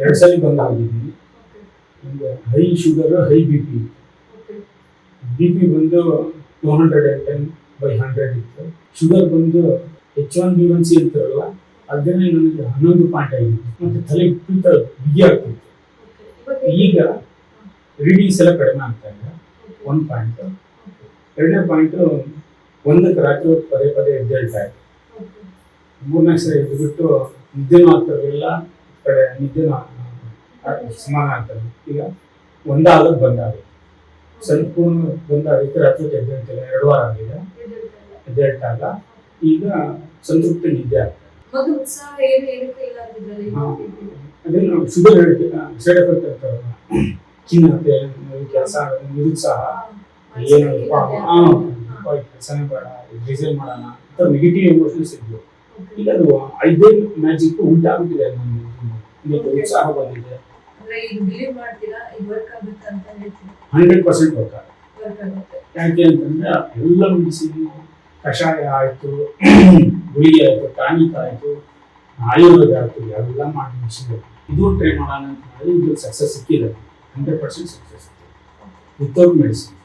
ಎರಡು ಸಲ ಬಂದು ಆಗಿದ್ದೀನಿ high sugar high B P B P ಬಂದು two hundred and ten by hundred ಇತ್ತು. ಶುಗರ್ ಬಂದು H one B one C ಅಂತಾರಲ್ಲ ಅದನ್ನೇ ನನಗೆ ಹನ್ನೊಂದು ಪಾಯಿಂಟ್ ಆಗಿತ್ತು ಮತ್ತು ತಲೆ ವಿಪರೀತ ಬಿಗಿ ಆಗ್ತಿತ್ತು. ಈಗ ರೀಡಿಂಗ್ಸ್ ಎಲ್ಲ ಕಡಿಮೆ ಆಗ್ತಾ ಇದೆ. ಒಂದು ಪಾಯಿಂಟ್ ಎರಡನೇ ಪಾಯಿಂಟು ಒಂದಕ್ಕೆ ರಾತ್ರಿ ಹೊತ್ತು ಪದೇ ಪದೇ ಎದ್ದೇಳ್ತಾ ಇದೆ ಮೂರನೇ ಸರಿ ಎದ್ದುಬಿಟ್ಟು ನಿದ್ದೆನೂ ಆಗ್ತಿರಲಿಲ್ಲ ಕಡೆ ನಿದ್ದೆನೂ ಸಮಾನ ಆಗ್ತದೆ ಈಗ ಒಂದಾಗೋದು ಬಂದಾಗುತ್ತೆ ಸಂಪೂರ್ಣ ಬಂದಾಗ ರಾತ್ರಿ ಅತ್ಯುತ್ತ ಎದ್ದೇಳ್ತಿಲ್ಲ ಎರಡು ವಾರ ಆಗಿದೆ. ಎದ್ದೇಳ್ತಾ ಇಲ್ಲ ಈಗ ಸಂತೃಪ್ತಿ ನಿದ್ದೆ ಆಗ್ತದೆ. ಈಗ ಅದೇನು ಶುಗರ್ ಸೈಡ್ ಎಫೆಕ್ಟ್ ಅಂತಾರಲ್ಲ ಖಿನ್ನತೆ ಕೆಲಸ ನಿರುತ್ಸಾಹ ಏನು ಕೆಲಸನೇ ಬೇಡ ಡಿಸೈನ್ ಮಾಡೋಣ. ಅಂತ ನೆಗೆಟಿವ್ ಎಮೋಷನ್ಸ್ ಇದ್ವು. ಈಗ ಅದು ಐದೇ ಮ್ಯಾಜಿಕ್ ಉಂಟಾಗುತ್ತಿದೆ ನಮ್ಮ ಈಗ ಉತ್ಸಾಹ ಬಂದಿದೆ ಅಂದ್ರೆ ಇದು ಬಿಲೀವ್ ಮಾಡ್ತೀರಾ? ಇದು ವರ್ಕ್ ಆಗುತ್ತೆ ಅಂತ ಹೇಳ್ತೀರಾ? ಹಂಡ್ರೆಡ್ ಪರ್ಸೆಂಟ್ ವರ್ಕ್ ಆಗುತ್ತೆ. ವರ್ಕ್ ಆಗುತ್ತೆ. ಯಾಕೆ ಅಂತಂದ್ರೆ ಎಲ್ಲ ಮೆಡಿಸಿನ್ ಕಷಾಯ ಆಯಿತು ಗುಳಿಗೆ ಆಯಿತು ಟಾನಿಕ್ ಆಯಿತು ಆಯುರ್ವೇದ ಆಯಿತು ಎಲ್ಲ ಮಾಡಿ ಮೆಡಿಸಿನ್ ಇದು ಟ್ರೈ ಮಾಡೋಣ ಅಂತ ಮಾಡಿ ಇದು ಸಕ್ಸಸ್ ಸಿಕ್ಕಿದೆ. Hundred percent success without medicine